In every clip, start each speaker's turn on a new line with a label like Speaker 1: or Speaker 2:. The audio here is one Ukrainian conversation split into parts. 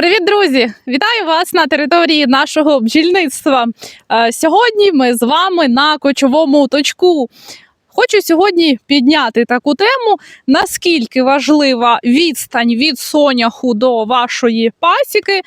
Speaker 1: Привіт, друзі! Вітаю вас на території нашого бджільництва. Е, Сьогодні ми з вами на кочовому точку. Хочу сьогодні підняти таку тему, наскільки важлива відстань від соняху до вашої пасіки.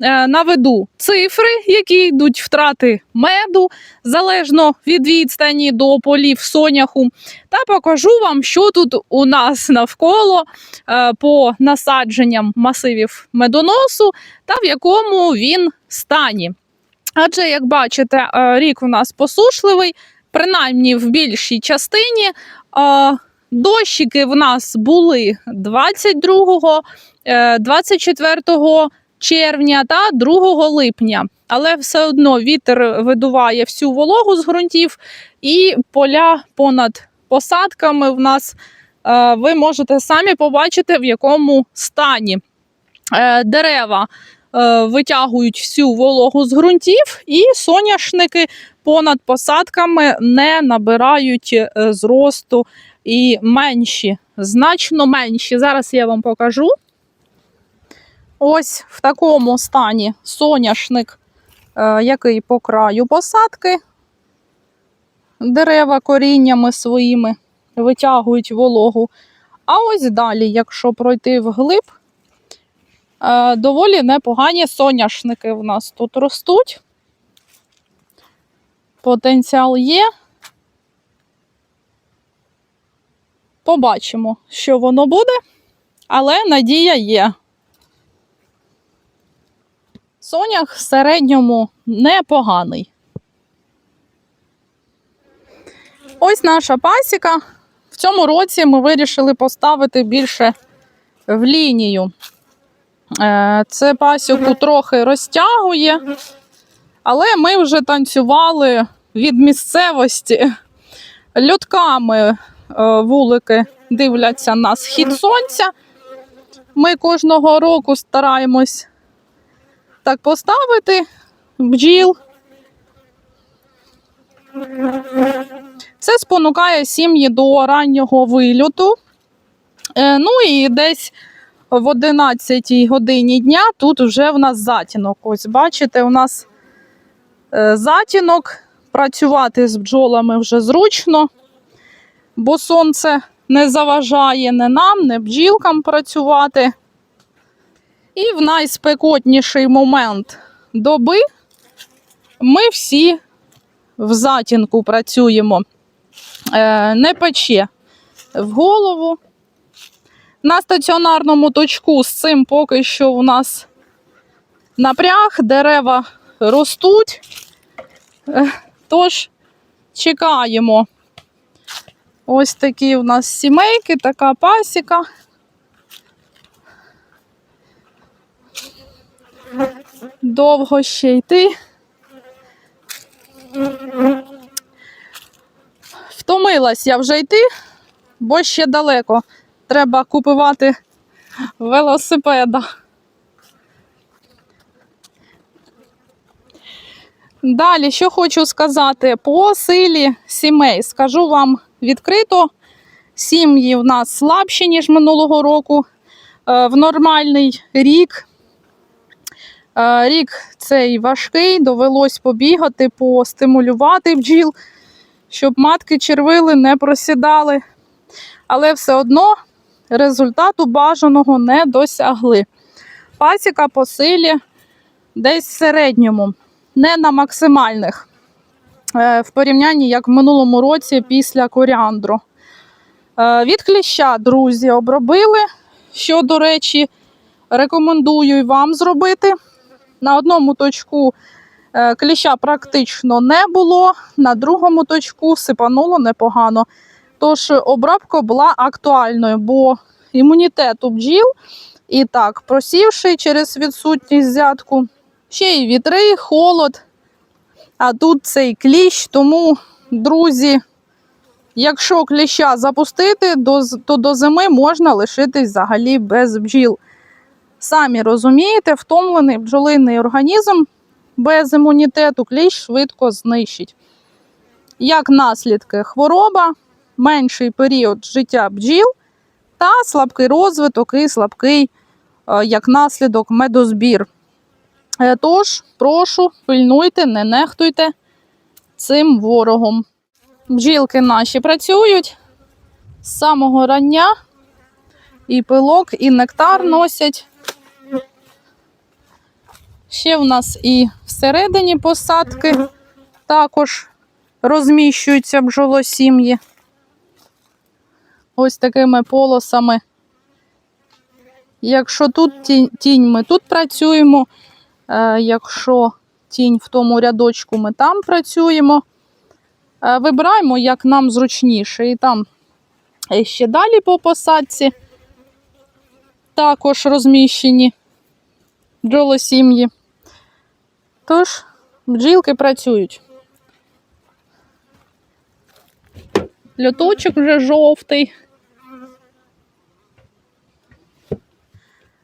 Speaker 1: Е, Наведу цифри, які йдуть втрати меду залежно від відстані до полів соняху, та покажу вам, що тут у нас навколо е, по насадженням масивів медоносу та в якому він стані. Адже, як бачите, е, рік у нас посушливий, принаймні в більшій частині. Дощики в нас були 22, е, 24 червня та 2 липня. Але все одно вітер видуває всю вологу з ґрунтів, і поля понад посадками в нас е, ви можете самі побачити, в якому стані Е, дерева е, витягують всю вологу з ґрунтів, і соняшники понад посадками не набирають зросту і менші, значно менші. Зараз я вам покажу. Ось в такому стані соняшник, е, який по краю посадки. Дерева коріннями своїми витягують вологу. А ось далі, якщо пройти вглиб, е, доволі непогані соняшники в нас тут ростуть. Потенціал є. Побачимо, що воно буде, але надія є. Сонях в середньому непоганий. Ось наша пасіка. В цьому році ми вирішили поставити більше в лінію. Е, Це пасіку трохи розтягує, але ми вже танцювали від місцевості. Льотками е, вулики дивляться на схід сонця. Ми кожного року стараємось так поставити бджіл. Це спонукає сім'ї до раннього вильоту. Е, Ну і десь в 11 годині дня тут вже в нас затінок. Ось бачите, у нас е, затінок. Працювати з бджолами вже зручно, бо сонце не заважає не нам, не бджілкам працювати. І в найспекотніший момент доби ми всі в затінку працюємо. Е, не пече в голову. На стаціонарному точку з цим поки що у нас напряг, дерева ростуть. Е, Тож чекаємо. Ось такі у нас сімейки, така пасіка. Довго ще йти. Втомилась я вже йти, бо ще далеко. Треба купувати велосипеда. Далі, що хочу сказати по силі сімей. Скажу вам відкрито: сім'ї в нас слабші, ніж минулого року. Е, В нормальний рік. Рік цей важкий, довелось побігати, постимулювати бджіл, щоб матки червили не просідали. Але все одно результату бажаного не досягли. Пасіка по силі десь в середньому не на максимальних е, в порівнянні як в минулому році після коріандру. Е, Від кліща, друзі, обробили, що, до речі, рекомендую вам зробити. На одному точку е, кліща практично не було, на другому точку сипануло непогано. Тож обробка була актуальною, бо імунітет у бджіл і так просівший через відсутність взятку. Ще й вітри, холод. А тут цей кліщ. Тому, друзі, якщо кліща запустити, то до зими можна лишитись взагалі без бджіл. Самі розумієте, втомлений бджолиний організм без імунітету кліщ швидко знищить. Як наслідки хвороба, менший період життя бджіл та слабкий розвиток і слабкий е, як наслідок медозбір. Е, Тож, прошу, пильнуйте, не нехтуйте цим ворогом. Бджілки наші працюють з самого рання, і пилок, і нектар носять. Ще в нас і всередині посадки також розміщуються бджолосім'ї. Ось такими полосами. Якщо тут тінь, ми тут працюємо, е, якщо тінь в тому рядочку, ми там працюємо. Е, вибираємо, як нам зручніше. І там ще далі по посадці також розміщені бджолосім'ї. Тож, бджілки працюють. Льоточок вже жовтий.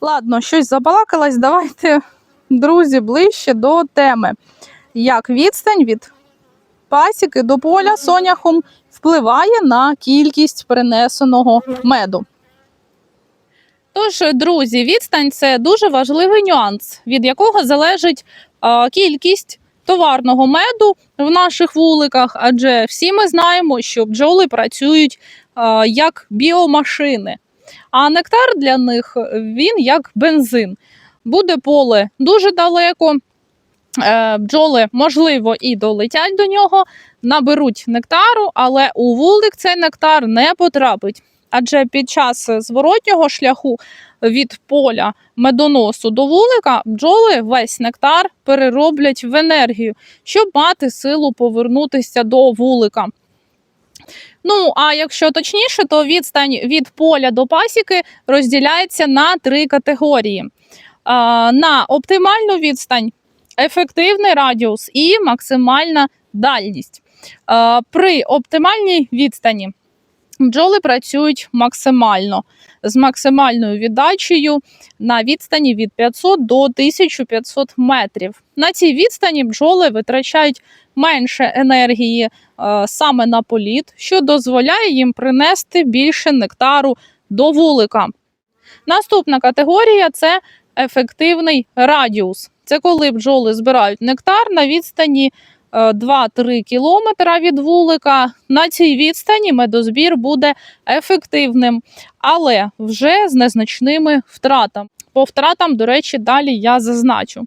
Speaker 1: Ладно, щось забалакалась. Давайте, друзі, ближче до теми. Як відстань від пасіки до поля соняхом впливає на кількість принесеного меду. Тож, друзі, відстань це дуже важливий нюанс, від якого залежить кількість товарного меду в наших вуликах, адже всі ми знаємо, що бджоли працюють як біомашини, а нектар для них він як бензин. Буде поле дуже далеко. е, Бджоли, можливо, і долетять до нього, наберуть нектару, але у вулик цей нектар не потрапить. Адже під час зворотнього шляху від поля медоносу до вулика бджоли весь нектар перероблять в енергію, щоб мати силу повернутися до вулика. Ну, а якщо точніше, то відстань від поля до пасіки розділяється на три категорії: на оптимальну відстань, ефективний радіус і максимальна дальність. При оптимальній відстані бджоли працюють максимально з максимальною віддачею на відстані від 500 до 1500 метрів. На цій відстані бджоли витрачають менше енергії е, саме на політ, що дозволяє їм принести більше нектару до вулика. Наступна категорія це ефективний радіус. Це коли бджоли збирають нектар на відстані 2-3 кілометра від вулика. На цій відстані медозбір буде ефективним, але вже з незначними втратами. По втратам, до речі, далі я зазначу.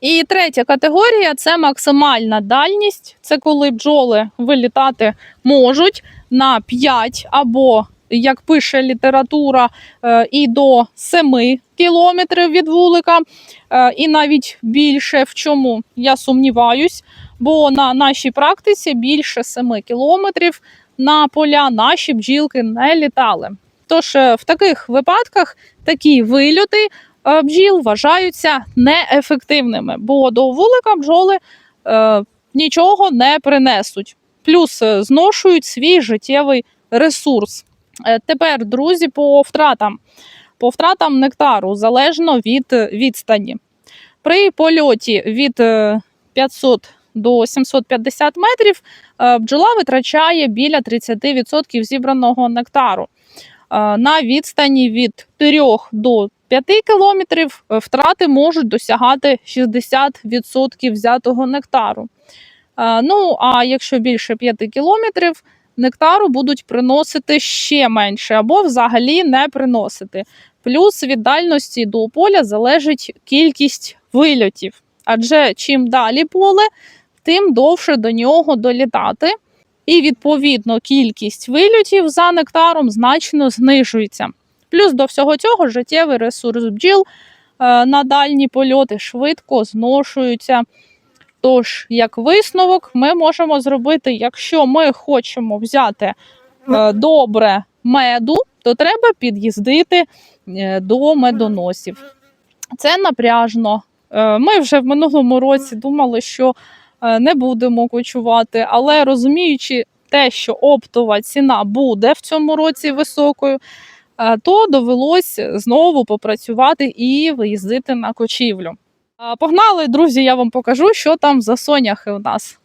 Speaker 1: І третя категорія це максимальна дальність. Це коли бджоли вилітати можуть на 5 або, як пише література, е, і до 7 кілометрів від вулика, е, і навіть більше. В чому я сумніваюсь, бо на нашій практиці більше 7 кілометрів на поля наші бджілки не літали. Тож е, в таких випадках такі вильоти бджіл вважаються неефективними, бо до вулика бджоли е, нічого не принесуть. Плюс зношують свій життєвий ресурс. Е, тепер, друзі, по втратам. По втратам нектару залежно від е, відстані. При польоті від е, 500 до 750 метрів е, бджола витрачає біля 30% зібраного нектару. Е, На відстані від 3 до 5 кілометрів е, втрати можуть досягати 60% взятого нектару. Е, Ну, а якщо більше 5 кілометрів, нектару будуть приносити ще менше або взагалі не приносити. Плюс від дальності до поля залежить кількість вильотів. Адже чим далі поле, тим довше до нього долітати. І відповідно кількість вильотів за нектаром значно знижується. Плюс до всього цього життєвий ресурс бджіл е, на дальні польоти швидко зношуються. Тож, як висновок, ми можемо зробити, якщо ми хочемо взяти е, добре меду, то треба під'їздити е, до медоносів. Це напряжно. Е, Ми вже в минулому році думали, що е, не будемо кочувати, але розуміючи те, що оптова ціна буде в цьому році високою, е, то довелось знову попрацювати і виїздити на кочівлю. Погнали, друзі, я вам покажу, що там за соняхи у нас.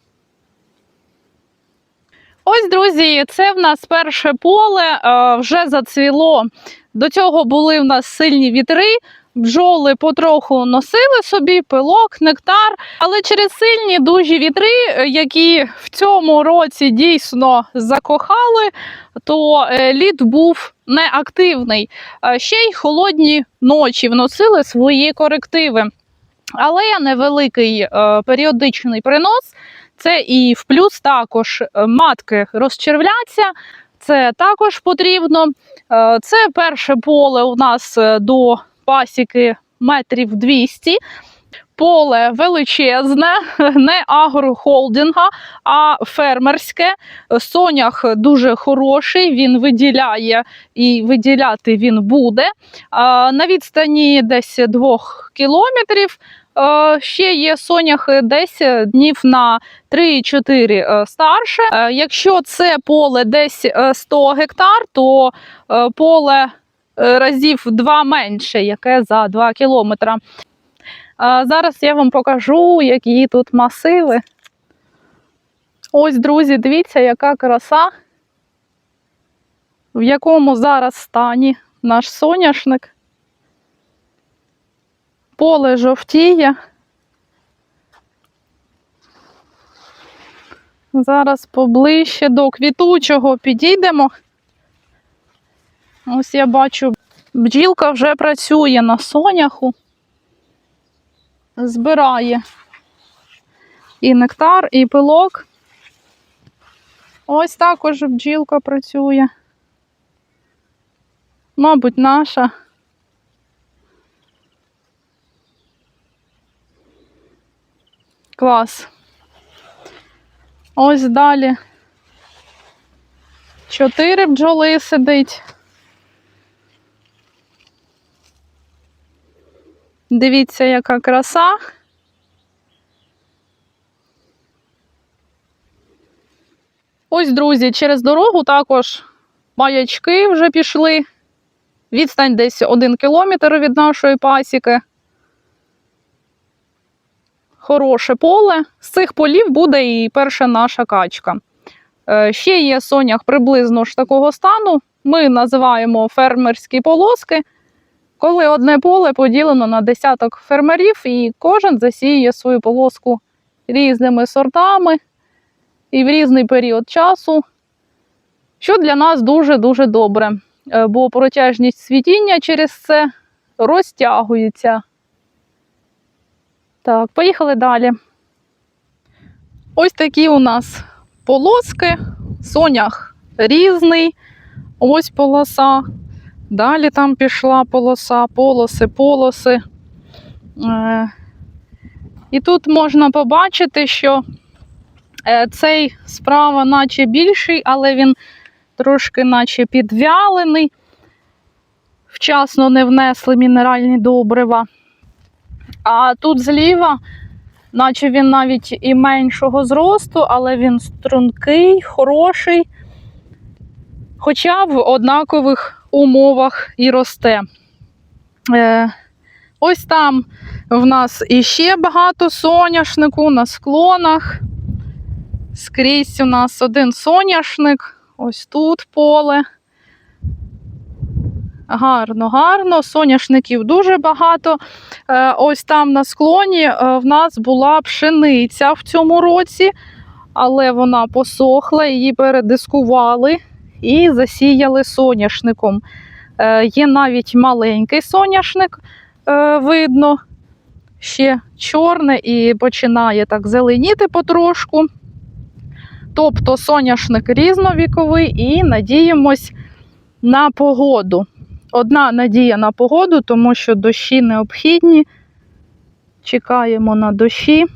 Speaker 1: Ось, друзі, це в нас перше поле вже зацвіло. До цього були в нас сильні вітри. Бджоли потроху носили собі пилок, нектар, але через сильні дужі вітри, е, які в цьому році дійсно закохали, то е, лід був неактивний. Ще й холодні ночі вносили свої корективи. Але невеликий е, періодичний принос це і в плюс також е, матки розчервляться. Це також потрібно. Е, Це перше поле у нас до пасіки метрів 200. Поле величезне, не агрохолдинга, а фермерське. Сонях дуже хороший, він виділяє і виділяти він буде. На відстані десь двох кілометрів ще є соняхи десь днів на 3-4 е, старше. Е, Якщо це поле десь е, 100 гектар, то е, поле е, разів два менше, яке за 2 кілометра. Зараз я вам покажу, які тут масиви. Ось, друзі, дивіться, яка краса, в якому зараз стані наш соняшник. Поле жовтіє. Зараз поближче до квітучого підійдемо. Ось я бачу, бджілка вже працює на соняху збирає і нектар, і пилок. Ось також бджілка працює. Мабуть, наша. Клас. Ось далі. Чотири бджоли сидить. Дивіться, яка краса. Ось, друзі, через дорогу також маячки вже пішли. Відстань десь один кілометр від нашої пасіки. Хороше поле. З цих полів буде і перша наша качка. Е, Ще є сонях приблизно ж такого стану. Ми називаємо фермерські полоски коли одне поле поділено на десяток фермерів, і кожен засіє свою полоску різними сортами і в різний період часу, що для нас дуже-дуже добре, е, бо протяжність світіння через це розтягується. Так, поїхали далі. Ось такі у нас полоски, сонях різний, ось полоса. Далі там пішла полоса, полоси, полоси. Е, І тут можна побачити, що е, цей справа наче більший, але він трошки наче підвялений. Вчасно не внесли мінеральні добрива. А тут зліва, наче він навіть і меншого зросту, але він стрункий, хороший. Хоча в однакових умовах і росте. Е, Ось там в нас іще багато соняшнику на склонах. Скрізь у нас один соняшник, ось тут поле. Гарно, гарно, соняшників дуже багато. Е, Ось там на склоні е, в нас була пшениця в цьому році, але вона посохла, її передискували і засіяли соняшником. Е, Є навіть маленький соняшник, видно, ще чорне і починає так зеленіти потрошку. Тобто соняшник різновіковий і надіємось на погоду. Одна надія на погоду, тому що дощі необхідні. Чекаємо на дощі.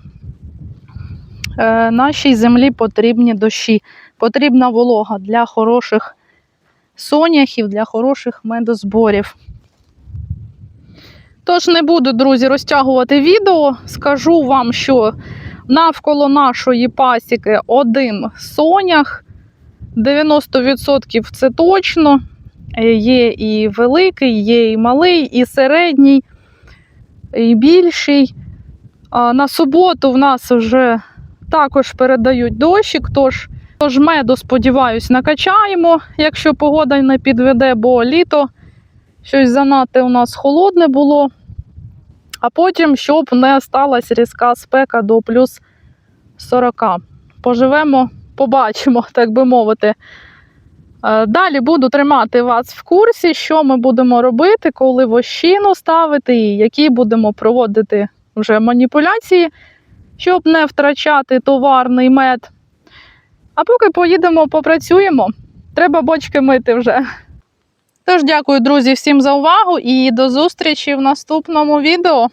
Speaker 1: Е, Нашій землі потрібні дощі. Потрібна волога для хороших соняхів, для хороших медозборів. Тож не буду, друзі, розтягувати відео. Скажу вам, що навколо нашої пасіки один сонях. 90% це точно. Е, Є і великий, є і малий, і середній, і більший. На суботу в нас вже також передають дощик, тож Тож меду, сподіваюсь, накачаємо, якщо погода не підведе, бо літо щось занадто у нас холодне було. А потім, щоб не сталася різка спека до плюс 40. Поживемо, побачимо, так би мовити. Е, Далі буду тримати вас в курсі, що ми будемо робити, коли вощину ставити, і які будемо проводити вже маніпуляції, щоб не втрачати товарний мед. А поки поїдемо, попрацюємо. Треба бочки мити вже. Тож дякую, друзі, всім за увагу і до зустрічі в наступному відео.